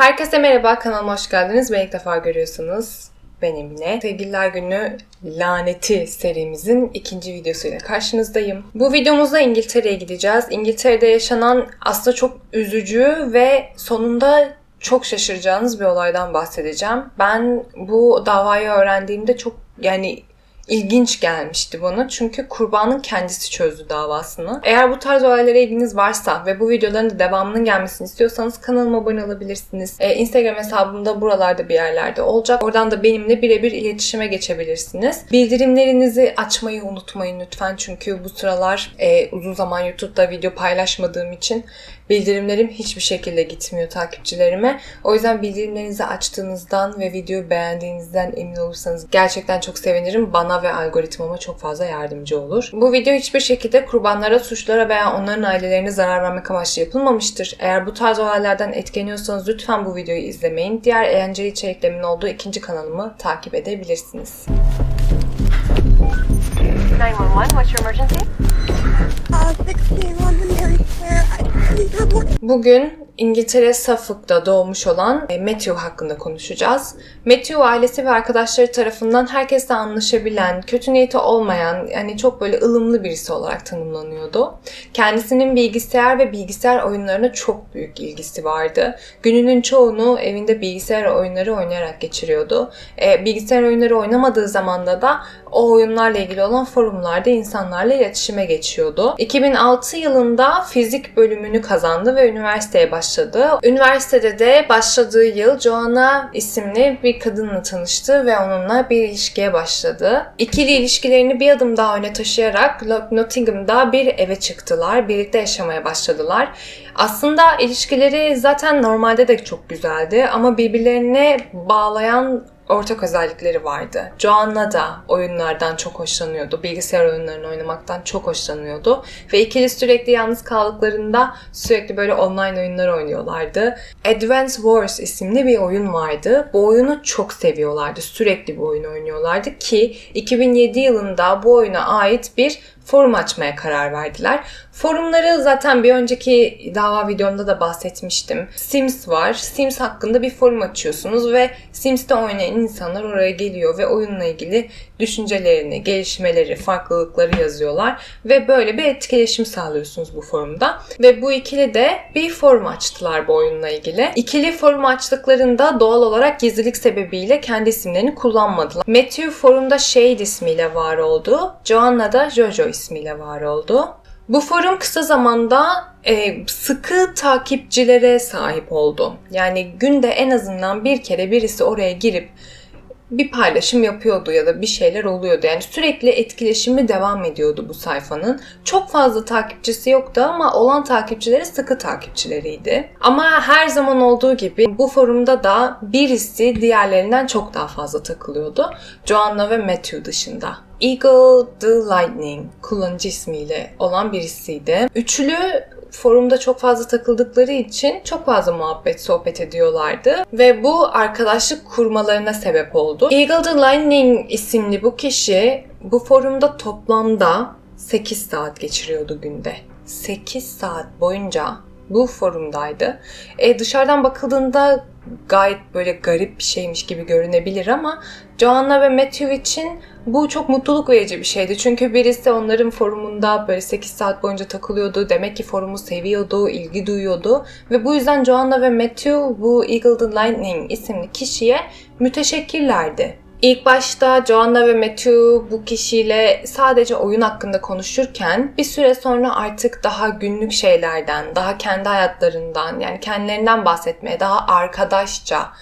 Herkese merhaba, kanalıma hoş geldiniz. Beni ilk defa görüyorsunuz. Ben Emine. Sevgililer Günü Laneti serimizin ikinci videosuyla karşınızdayım. Bu videomuzda İngiltere'ye gideceğiz. İngiltere'de yaşanan aslında çok üzücü ve sonunda çok şaşıracağınız bir olaydan bahsedeceğim. Ben bu davayı öğrendiğimde çok yani ilginç gelmişti bana. Çünkü kurbanın kendisi çözdü davasını. Eğer bu tarz olaylara ilginiz varsa ve bu videoların da devamının gelmesini istiyorsanız kanalıma abone olabilirsiniz. Ee, Instagram hesabımda buralarda bir yerlerde olacak. Oradan da benimle birebir iletişime geçebilirsiniz. Bildirimlerinizi açmayı unutmayın lütfen. Çünkü bu sıralar e, uzun zaman YouTube'da video paylaşmadığım için bildirimlerim hiçbir şekilde gitmiyor takipçilerime. O yüzden bildirimlerinizi açtığınızdan ve videoyu beğendiğinizden emin olursanız gerçekten çok sevinirim. Bana ve algoritmama çok fazla yardımcı olur. Bu video hiçbir şekilde kurbanlara, suçlara veya onların ailelerine zarar vermek amaçlı yapılmamıştır. Eğer bu tarz olaylardan etkileniyorsanız lütfen bu videoyu izlemeyin. Diğer eğlenceli içeriklerimin olduğu ikinci kanalımı takip edebilirsiniz. 911, what's your emergency? Uh, 16 London Mary Square. I need her boy. Bugün İngiltere Suffolk'ta doğmuş olan e, Matthew hakkında konuşacağız. Matthew ailesi ve arkadaşları tarafından herkesle anlaşabilen, kötü niyeti olmayan, yani çok böyle ılımlı birisi olarak tanımlanıyordu. Kendisinin bilgisayar ve bilgisayar oyunlarına çok büyük ilgisi vardı. Gününün çoğunu evinde bilgisayar oyunları oynayarak geçiriyordu. E, bilgisayar oyunları oynamadığı zamanda da o oyunlarla ilgili olan forumlarda insanlarla iletişime geçiyordu. 2006 yılında fizik bölümünü kazandı ve üniversiteye başladı. Üniversitede de başladığı yıl Joanna isimli bir kadınla tanıştı ve onunla bir ilişkiye başladı. İkili ilişkilerini bir adım daha öne taşıyarak Nottingham'da bir eve çıktılar. Birlikte yaşamaya başladılar. Aslında ilişkileri zaten normalde de çok güzeldi ama birbirlerine bağlayan ortak özellikleri vardı. Joanna da oyunlardan çok hoşlanıyordu. Bilgisayar oyunlarını oynamaktan çok hoşlanıyordu. Ve ikili sürekli yalnız kaldıklarında sürekli böyle online oyunlar oynuyorlardı. Advance Wars isimli bir oyun vardı. Bu oyunu çok seviyorlardı. Sürekli bu oyunu oynuyorlardı ki 2007 yılında bu oyuna ait bir forum açmaya karar verdiler. Forumları zaten bir önceki dava videomda da bahsetmiştim. Sims var. Sims hakkında bir forum açıyorsunuz ve Sims'te oynayan insanlar oraya geliyor ve oyunla ilgili düşüncelerini, gelişmeleri, farklılıkları yazıyorlar ve böyle bir etkileşim sağlıyorsunuz bu forumda. Ve bu ikili de bir forum açtılar bu oyunla ilgili. İkili forum açtıklarında doğal olarak gizlilik sebebiyle kendi isimlerini kullanmadılar. Matthew forumda Shade ismiyle var oldu. Joanna da Jojo ismiyle var oldu. Bu forum kısa zamanda e, sıkı takipçilere sahip oldu. Yani günde en azından bir kere birisi oraya girip bir paylaşım yapıyordu ya da bir şeyler oluyordu. Yani sürekli etkileşimi devam ediyordu bu sayfanın. Çok fazla takipçisi yoktu ama olan takipçileri sıkı takipçileriydi. Ama her zaman olduğu gibi bu forumda da birisi diğerlerinden çok daha fazla takılıyordu. Joanna ve Matthew dışında. Eagle the Lightning kullanıcı ismiyle olan birisiydi. Üçlü forumda çok fazla takıldıkları için çok fazla muhabbet, sohbet ediyorlardı ve bu arkadaşlık kurmalarına sebep oldu. Eagle the Lightning isimli bu kişi bu forumda toplamda 8 saat geçiriyordu günde. 8 saat boyunca bu forumdaydı. E, dışarıdan bakıldığında gayet böyle garip bir şeymiş gibi görünebilir ama Joanna ve Matthew için bu çok mutluluk verici bir şeydi. Çünkü birisi onların forumunda böyle 8 saat boyunca takılıyordu. Demek ki forumu seviyordu, ilgi duyuyordu. Ve bu yüzden Joanna ve Matthew bu Eagle the Lightning isimli kişiye müteşekkirlerdi. İlk başta Joanna ve Matthew bu kişiyle sadece oyun hakkında konuşurken bir süre sonra artık daha günlük şeylerden, daha kendi hayatlarından yani kendilerinden bahsetmeye, daha arkadaşça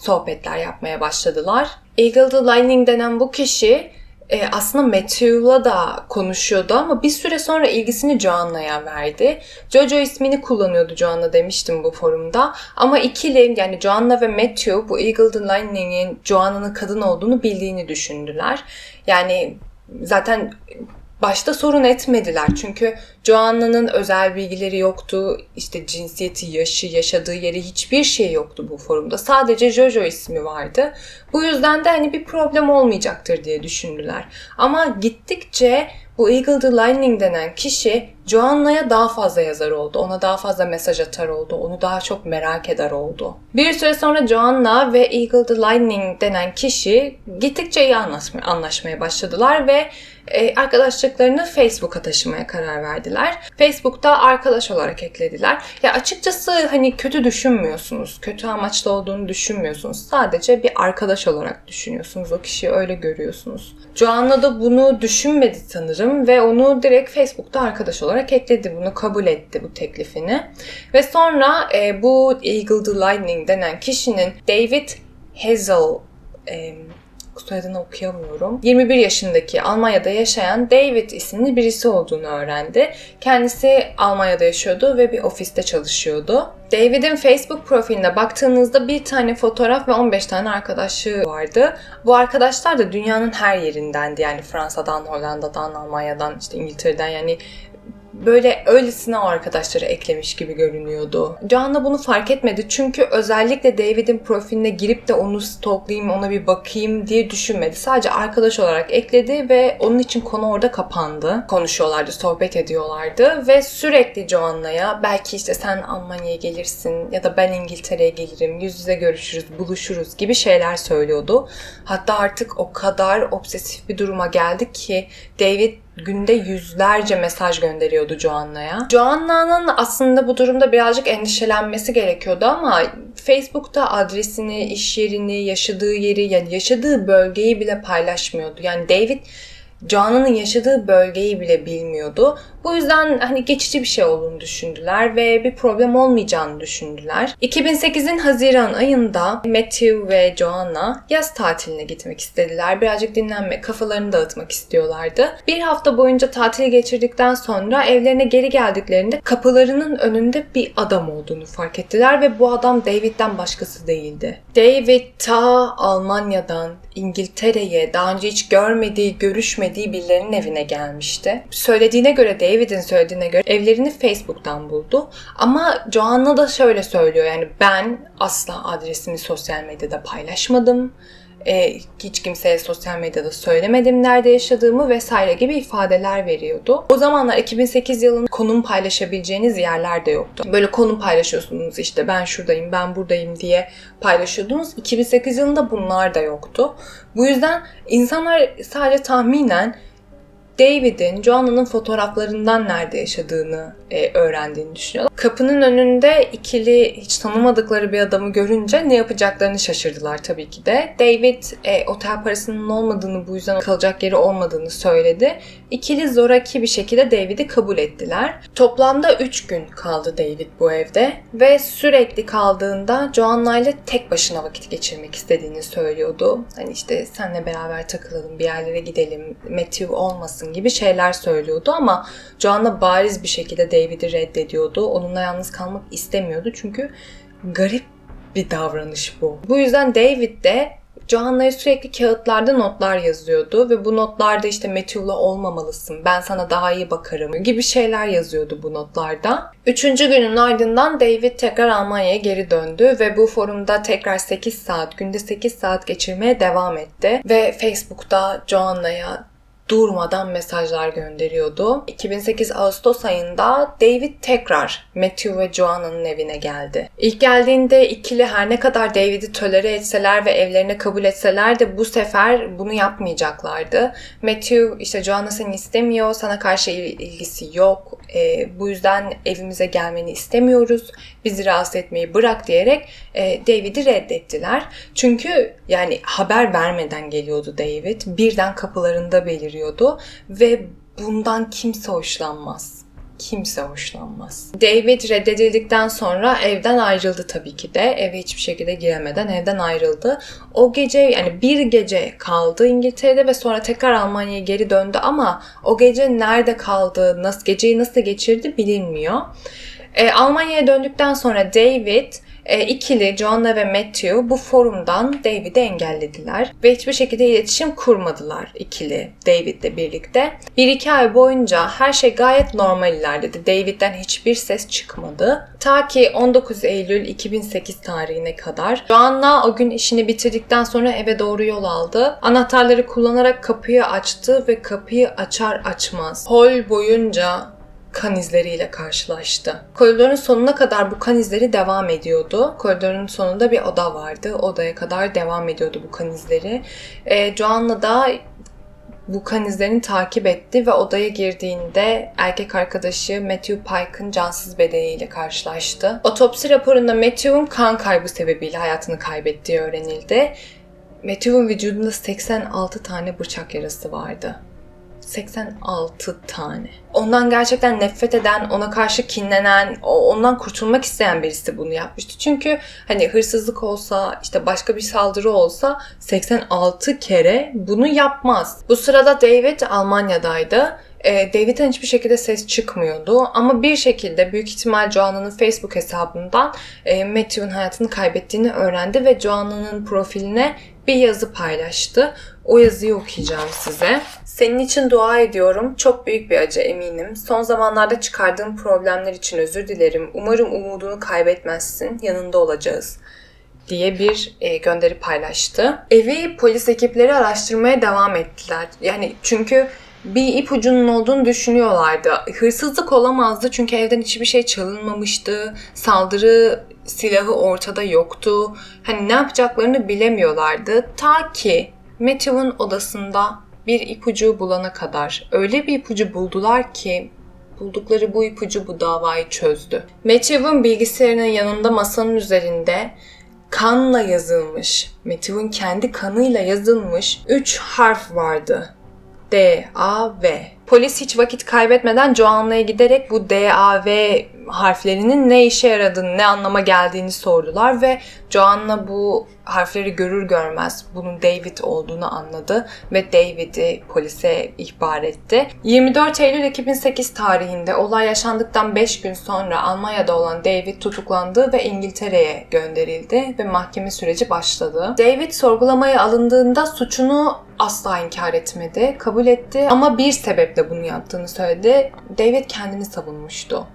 sohbetler yapmaya başladılar. Eagle the Lightning denen bu kişi e, aslında Matthew'la da konuşuyordu ama bir süre sonra ilgisini Joanna'ya verdi. Jojo ismini kullanıyordu Joanna demiştim bu forumda. Ama ikili yani Joanna ve Matthew bu Eagle the Lightning'in Joanna'nın kadın olduğunu bildiğini düşündüler. Yani zaten başta sorun etmediler. Çünkü Joanna'nın özel bilgileri yoktu. İşte cinsiyeti, yaşı, yaşadığı yeri hiçbir şey yoktu bu forumda. Sadece Jojo ismi vardı. Bu yüzden de hani bir problem olmayacaktır diye düşündüler. Ama gittikçe bu Eagle the Lightning denen kişi Joanna'ya daha fazla yazar oldu. Ona daha fazla mesaj atar oldu. Onu daha çok merak eder oldu. Bir süre sonra Joanna ve Eagle the Lightning denen kişi gittikçe iyi anlaşmaya, başladılar ve e, arkadaşlıklarını Facebook'a taşımaya karar verdiler. Facebook'ta arkadaş olarak eklediler. Ya açıkçası hani kötü düşünmüyorsunuz. Kötü amaçlı olduğunu düşünmüyorsunuz. Sadece bir arkadaş olarak düşünüyorsunuz. O kişiyi öyle görüyorsunuz. Joanna da bunu düşünmedi sanırım ve onu direkt Facebook'ta arkadaş olarak ekledi. Bunu kabul etti bu teklifini. Ve sonra e, bu Eagle the Lightning denen kişinin David Hazel e, soyadını okuyamıyorum. 21 yaşındaki Almanya'da yaşayan David isimli birisi olduğunu öğrendi. Kendisi Almanya'da yaşıyordu ve bir ofiste çalışıyordu. David'in Facebook profiline baktığınızda bir tane fotoğraf ve 15 tane arkadaşı vardı. Bu arkadaşlar da dünyanın her yerindendi. Yani Fransa'dan, Hollanda'dan, Almanya'dan, işte İngiltere'den yani böyle öylesine o arkadaşları eklemiş gibi görünüyordu. Joanna bunu fark etmedi çünkü özellikle David'in profiline girip de onu stalklayayım, ona bir bakayım diye düşünmedi. Sadece arkadaş olarak ekledi ve onun için konu orada kapandı. Konuşuyorlardı, sohbet ediyorlardı ve sürekli Joanna'ya belki işte sen Almanya'ya gelirsin ya da ben İngiltere'ye gelirim, yüz yüze görüşürüz, buluşuruz gibi şeyler söylüyordu. Hatta artık o kadar obsesif bir duruma geldi ki David günde yüzlerce mesaj gönderiyordu Joanna'ya. Joanna'nın aslında bu durumda birazcık endişelenmesi gerekiyordu ama Facebook'ta adresini, iş yerini, yaşadığı yeri, yani yaşadığı bölgeyi bile paylaşmıyordu. Yani David Joanna'nın yaşadığı bölgeyi bile bilmiyordu. Bu yüzden hani geçici bir şey olduğunu düşündüler ve bir problem olmayacağını düşündüler. 2008'in Haziran ayında Matthew ve Joanna yaz tatiline gitmek istediler. Birazcık dinlenme, kafalarını dağıtmak istiyorlardı. Bir hafta boyunca tatil geçirdikten sonra evlerine geri geldiklerinde kapılarının önünde bir adam olduğunu fark ettiler ve bu adam David'den başkası değildi. David ta Almanya'dan İngiltere'ye daha önce hiç görmediği, görüşmediği birilerinin evine gelmişti. Söylediğine göre David'in söylediğine göre evlerini Facebook'tan buldu. Ama Joanna da şöyle söylüyor yani ben asla adresimi sosyal medyada paylaşmadım. E, hiç kimseye sosyal medyada söylemedim nerede yaşadığımı vesaire gibi ifadeler veriyordu. O zamanlar 2008 yılında konum paylaşabileceğiniz yerler de yoktu. Böyle konum paylaşıyorsunuz işte ben şuradayım, ben buradayım diye paylaşıyordunuz. 2008 yılında bunlar da yoktu. Bu yüzden insanlar sadece tahminen David'in Joanna'nın fotoğraflarından nerede yaşadığını e, öğrendiğini düşünüyorlar. Kapının önünde ikili hiç tanımadıkları bir adamı görünce ne yapacaklarını şaşırdılar tabii ki de. David e, otel parasının olmadığını bu yüzden kalacak yeri olmadığını söyledi. İkili zoraki bir şekilde David'i kabul ettiler. Toplamda 3 gün kaldı David bu evde ve sürekli kaldığında Joanna ile tek başına vakit geçirmek istediğini söylüyordu. Hani işte senle beraber takılalım, bir yerlere gidelim, Matthew olmasın gibi şeyler söylüyordu ama Joanna bariz bir şekilde David'i reddediyordu. Onunla yalnız kalmak istemiyordu çünkü garip bir davranış bu. Bu yüzden David de Joanna'ya sürekli kağıtlarda notlar yazıyordu ve bu notlarda işte Matthew'la olmamalısın, ben sana daha iyi bakarım gibi şeyler yazıyordu bu notlarda. Üçüncü günün ardından David tekrar Almanya'ya geri döndü ve bu forumda tekrar 8 saat, günde 8 saat geçirmeye devam etti. Ve Facebook'ta Joanna'ya durmadan mesajlar gönderiyordu. 2008 Ağustos ayında David tekrar Matthew ve Joanna'nın evine geldi. İlk geldiğinde ikili her ne kadar David'i tolere etseler ve evlerine kabul etseler de bu sefer bunu yapmayacaklardı. Matthew işte Joanna seni istemiyor, sana karşı il- ilgisi yok, e, bu yüzden evimize gelmeni istemiyoruz, bizi rahatsız etmeyi bırak diyerek e, David'i reddettiler. Çünkü yani haber vermeden geliyordu David, birden kapılarında beliriyordu ve bundan kimse hoşlanmaz. Kimse hoşlanmaz. David reddedildikten sonra evden ayrıldı tabii ki de. Eve hiçbir şekilde giremeden evden ayrıldı. O gece yani bir gece kaldı İngiltere'de ve sonra tekrar Almanya'ya geri döndü ama o gece nerede kaldı, nasıl geceyi nasıl geçirdi bilinmiyor. E, Almanya'ya döndükten sonra David E, ikili Joanna ve Matthew bu forumdan David'i engellediler ve hiçbir şekilde iletişim kurmadılar ikili David'le birlikte. Bir iki ay boyunca her şey gayet normal ilerledi. David'den hiçbir ses çıkmadı. Ta ki 19 Eylül 2008 tarihine kadar. Joanna o gün işini bitirdikten sonra eve doğru yol aldı. Anahtarları kullanarak kapıyı açtı ve kapıyı açar açmaz hol boyunca kan izleriyle karşılaştı. Koridorun sonuna kadar bu kan izleri devam ediyordu. Koridorun sonunda bir oda vardı. Odaya kadar devam ediyordu bu kan izleri. E, Joanna da bu kan izlerini takip etti ve odaya girdiğinde erkek arkadaşı Matthew Pike'ın cansız bedeniyle karşılaştı. Otopsi raporunda Matthew'un kan kaybı sebebiyle hayatını kaybettiği öğrenildi. Matthew'un vücudunda 86 tane bıçak yarası vardı. 86 tane. Ondan gerçekten nefret eden, ona karşı kinlenen, ondan kurtulmak isteyen birisi bunu yapmıştı. Çünkü hani hırsızlık olsa, işte başka bir saldırı olsa 86 kere bunu yapmaz. Bu sırada David Almanya'daydı. David'den hiçbir şekilde ses çıkmıyordu ama bir şekilde büyük ihtimal Joanna'nın Facebook hesabından e, Matthew'un hayatını kaybettiğini öğrendi ve Joanna'nın profiline bir yazı paylaştı. O yazıyı okuyacağım size. Senin için dua ediyorum. Çok büyük bir acı eminim. Son zamanlarda çıkardığım problemler için özür dilerim. Umarım umudunu kaybetmezsin. Yanında olacağız diye bir e, gönderi paylaştı. Evi polis ekipleri araştırmaya devam ettiler. Yani çünkü bir ipucunun olduğunu düşünüyorlardı. Hırsızlık olamazdı çünkü evden hiçbir şey çalınmamıştı. Saldırı silahı ortada yoktu. Hani ne yapacaklarını bilemiyorlardı. Ta ki Matthew'un odasında bir ipucu bulana kadar. Öyle bir ipucu buldular ki buldukları bu ipucu bu davayı çözdü. Matthew'un bilgisayarının yanında masanın üzerinde kanla yazılmış, Matthew'un kendi kanıyla yazılmış 3 harf vardı. D, A, V. Polis hiç vakit kaybetmeden Joanna'ya giderek bu D, A, V harflerinin ne işe yaradığını, ne anlama geldiğini sordular ve Joanna bu harfleri görür görmez bunun David olduğunu anladı ve David'i polise ihbar etti. 24 Eylül 2008 tarihinde olay yaşandıktan 5 gün sonra Almanya'da olan David tutuklandı ve İngiltere'ye gönderildi ve mahkeme süreci başladı. David sorgulamaya alındığında suçunu asla inkar etmedi, kabul etti ama bir sebeple bunu yaptığını söyledi. David kendini savunmuştu.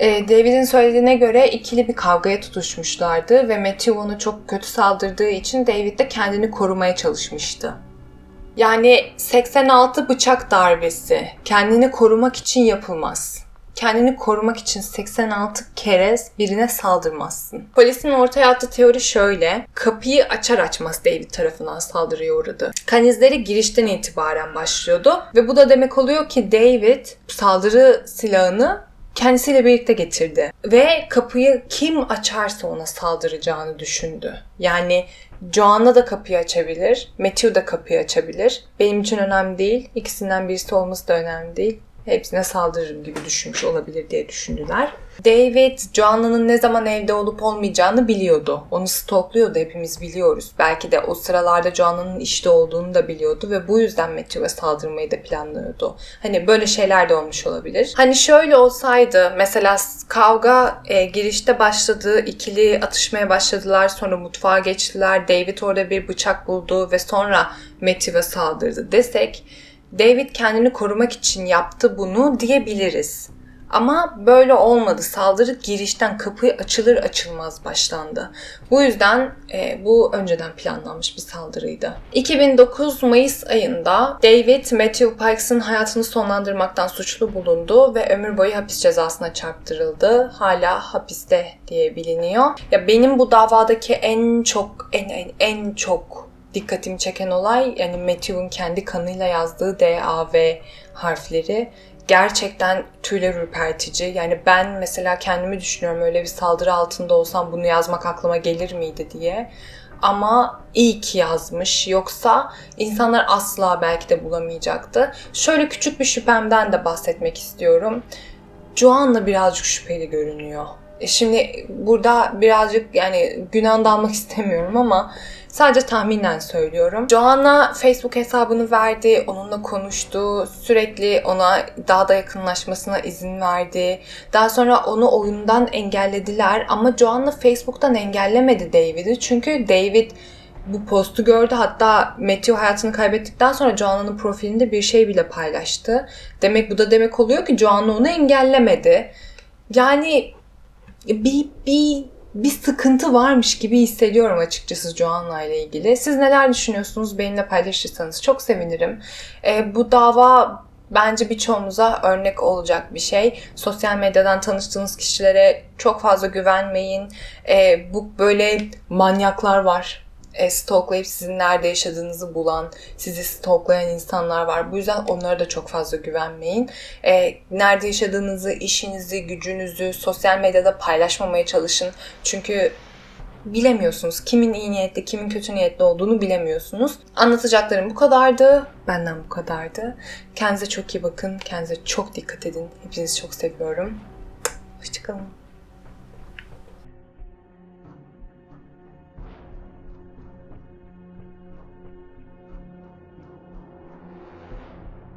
Ee, David'in söylediğine göre ikili bir kavgaya tutuşmuşlardı ve Matthew onu çok kötü saldırdığı için David de kendini korumaya çalışmıştı. Yani 86 bıçak darbesi kendini korumak için yapılmaz. Kendini korumak için 86 kere birine saldırmazsın. Polisin ortaya attığı teori şöyle. Kapıyı açar açmaz David tarafından saldırıya uğradı. Kan izleri girişten itibaren başlıyordu. Ve bu da demek oluyor ki David saldırı silahını kendisiyle birlikte getirdi. Ve kapıyı kim açarsa ona saldıracağını düşündü. Yani Joanna da kapıyı açabilir, Matthew da kapıyı açabilir. Benim için önemli değil. İkisinden birisi olması da önemli değil. Hepsine saldırırım gibi düşünmüş olabilir diye düşündüler. David, Joanna'nın ne zaman evde olup olmayacağını biliyordu. Onu stalkluyordu hepimiz biliyoruz. Belki de o sıralarda Joanna'nın işte olduğunu da biliyordu ve bu yüzden Matthew'e saldırmayı da planlıyordu. Hani böyle şeyler de olmuş olabilir. Hani şöyle olsaydı mesela kavga e, girişte başladı, ikili atışmaya başladılar, sonra mutfağa geçtiler, David orada bir bıçak buldu ve sonra Matthew'e saldırdı desek David kendini korumak için yaptı bunu diyebiliriz. Ama böyle olmadı. Saldırı girişten kapı açılır açılmaz başlandı. Bu yüzden e, bu önceden planlanmış bir saldırıydı. 2009 Mayıs ayında David Matthew Pikes'ın hayatını sonlandırmaktan suçlu bulundu ve ömür boyu hapis cezasına çarptırıldı. Hala hapiste diye biliniyor. Ya benim bu davadaki en çok en en en çok dikkatimi çeken olay yani Matthew'un kendi kanıyla yazdığı D, A, V harfleri gerçekten tüyler ürpertici. Yani ben mesela kendimi düşünüyorum öyle bir saldırı altında olsam bunu yazmak aklıma gelir miydi diye. Ama iyi ki yazmış. Yoksa insanlar asla belki de bulamayacaktı. Şöyle küçük bir şüphemden de bahsetmek istiyorum. Joanna birazcık şüpheli görünüyor. Şimdi burada birazcık yani günah da almak istemiyorum ama sadece tahminen söylüyorum. Joanna Facebook hesabını verdi, onunla konuştu, sürekli ona daha da yakınlaşmasına izin verdi. Daha sonra onu oyundan engellediler ama Joanna Facebook'tan engellemedi David'i çünkü David bu postu gördü. Hatta Matthew hayatını kaybettikten sonra Joanna'nın profilinde bir şey bile paylaştı. Demek bu da demek oluyor ki Joanna onu engellemedi. Yani bir, bir, bir sıkıntı varmış gibi hissediyorum açıkçası Joanna ile ilgili. Siz neler düşünüyorsunuz? Benimle paylaşırsanız çok sevinirim. Ee, bu dava bence birçoğumuza örnek olacak bir şey. Sosyal medyadan tanıştığınız kişilere çok fazla güvenmeyin. Ee, bu böyle manyaklar var. E, stalklayıp sizin nerede yaşadığınızı bulan, sizi stalklayan insanlar var. Bu yüzden onlara da çok fazla güvenmeyin. E, nerede yaşadığınızı, işinizi, gücünüzü sosyal medyada paylaşmamaya çalışın. Çünkü bilemiyorsunuz. Kimin iyi niyetli, kimin kötü niyetli olduğunu bilemiyorsunuz. Anlatacaklarım bu kadardı. Benden bu kadardı. Kendinize çok iyi bakın. Kendinize çok dikkat edin. Hepinizi çok seviyorum. Hoşçakalın.